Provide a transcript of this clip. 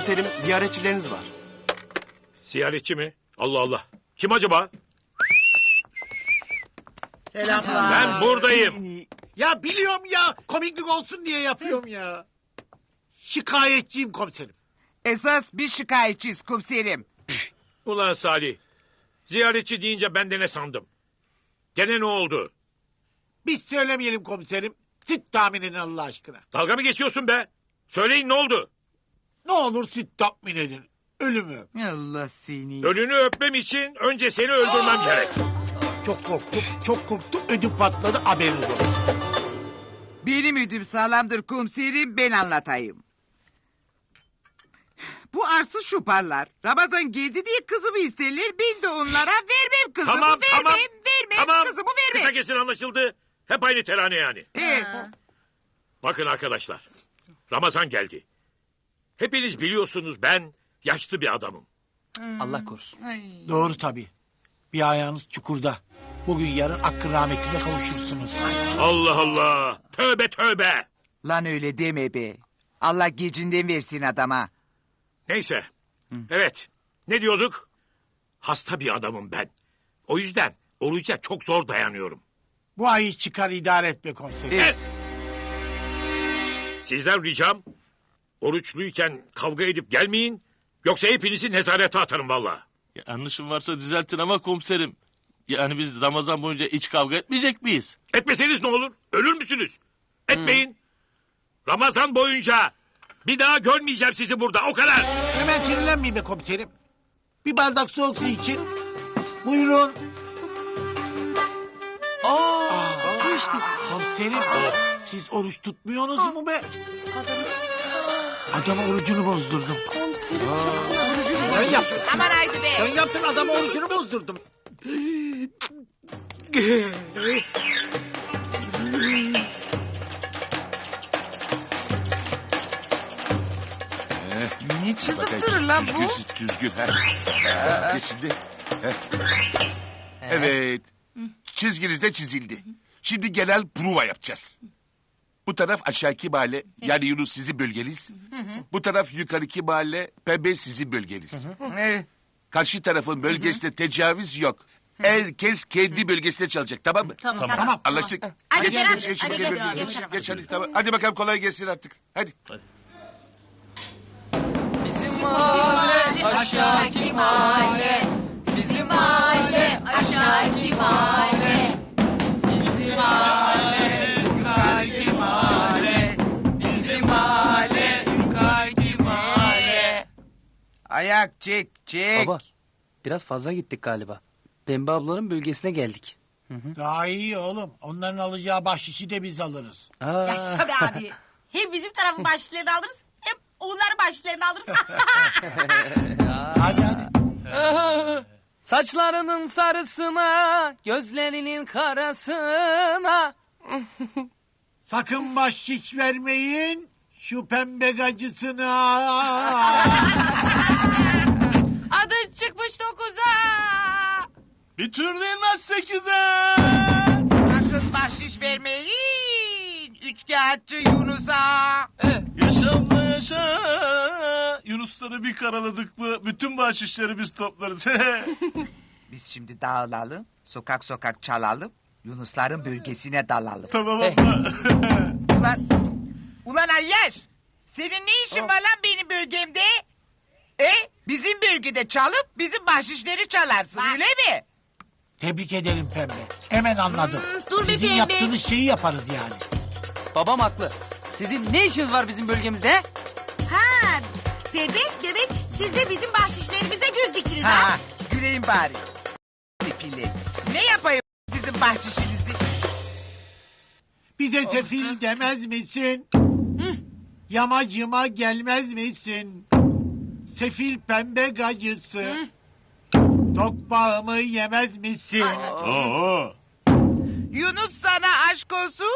Komiserim ziyaretçileriniz var. Ziyaretçi mi? Allah Allah. Kim acaba? Selamlar. Ben buradayım. Ya biliyorum ya. Komiklik olsun diye yapıyorum ya. Şikayetçiyim komiserim. Esas biz şikayetçiyiz komiserim. Ulan Salih. Ziyaretçi deyince ben de ne sandım? Gene ne oldu? Biz söylemeyelim komiserim. Siz tahmin edin Allah aşkına. Dalga mı geçiyorsun be? Söyleyin ne oldu? Ne olur siz tahmin edin. Ölümü. Allah seni. Ölünü öpmem için önce seni öldürmem gerek. Çok korktum. Çok korktum. Ödüm patladı haberiniz olsun. Benim ödüm sağlamdır komiserim ben anlatayım. Bu arsız şuparlar Ramazan geldi diye kızımı isterler. Ben de onlara vermem kızımı Tamam vermem tamam. vermem Tamam. kızımı Kısa vermem. kesin anlaşıldı. Hep aynı terane yani. Ee, Bakın arkadaşlar. Ramazan geldi. Hepiniz biliyorsunuz ben yaşlı bir adamım. Allah korusun. Doğru tabii. Bir ayağınız çukurda. Bugün yarın hakkın rahmetine kavuşursunuz. Allah Allah. Tövbe tövbe. lan öyle deme be. Allah gecinden versin adama. Neyse. Evet. Ne diyorduk? Hasta bir adamım ben. O yüzden oruca çok zor dayanıyorum. Bu ayı çıkar idare et be komiserim. Es! Sizden ricam oruçluyken kavga edip gelmeyin. Yoksa hepinizi nezarete atarım valla. Yanlışım varsa düzeltin ama komiserim. Yani biz Ramazan boyunca hiç kavga etmeyecek miyiz? Etmeseniz ne olur? Ölür müsünüz? Etmeyin. Ramazan boyunca bir daha görmeyeceğim sizi burada o kadar. Hemen sinirlenmeyin be komiserim. Bir bardak soğuk su için. Buyurun. Aa, su içtik. Komiserim siz oruç tutmuyorsunuz mu be? Adama orucunu bozdurdum. Ben yaptım. Aman haydi be. Ben yaptım adama orucunu bozdurdum. Ne çizip durur lan bu? Düzgün, düzgün. Heh. Geç şimdi. Evet. Çizginiz de çizildi. Şimdi genel prova yapacağız. Bu taraf aşağıki mahalle yani Yunus sizin bölgeniz. Bu taraf yukarıki mahalle pembe sizin bölgeniz. Ee, Karşı tarafın bölgesinde tecavüz yok. Herkes kendi bölgesinde çalacak tamam mı? Tamam tamam. Anlaştık. Hadi Geç, Kerem, geç, geç, hadi geç, geç, geç, hadi, tamam. Hadi bakalım kolay gelsin artık. Hadi. Bizim mahalle aşağıki mahalle. Bizim mahalle aşağıki mahalle. Ayak çek çek. Baba biraz fazla gittik galiba. Pembe ablanın bölgesine geldik. Daha iyi oğlum. Onların alacağı bahşişi de biz alırız. Aa, Yaşa be abi. Hem bizim tarafın başlıklarını alırız hem onların başlıklarını alırız. Hadi hadi. Saçlarının sarısına, gözlerinin karasına. Sakın bahşiş vermeyin. Şu pembe gacısına. İnmez sekize. Sakın bahşiş vermeyin. Üç kağıtçı Yunus'a. Yaşa abla yaşa. Yunusları bir karaladık mı bütün bahşişleri biz toplarız. Biz şimdi dağılalım. Sokak sokak çalalım. Yunusların bölgesine dalalım. tamam abla. Ulan, ulan Ayyaş. Senin ne işin var lan benim bölgemde? E bizim bölgede çalıp bizim bahşişleri çalarsın öyle mi? Tebrik ederim pembe. Hemen anladım. dur be Sizin pembe. yaptığınız şeyi yaparız yani. Babam haklı. Sizin ne işiniz var bizim bölgemizde? he? Ha, demek demek siz de bizim bahşişlerimize göz diktiniz ha. Ha, güleyim bari. Sefili. Ne yapayım sizin bahşişinizi? Bize sefil demez misin? Yamacıma gelmez misin? Sefil pembe gacısı. Tokmağımı yemez misin? Oo. Yunus sana aşk olsun.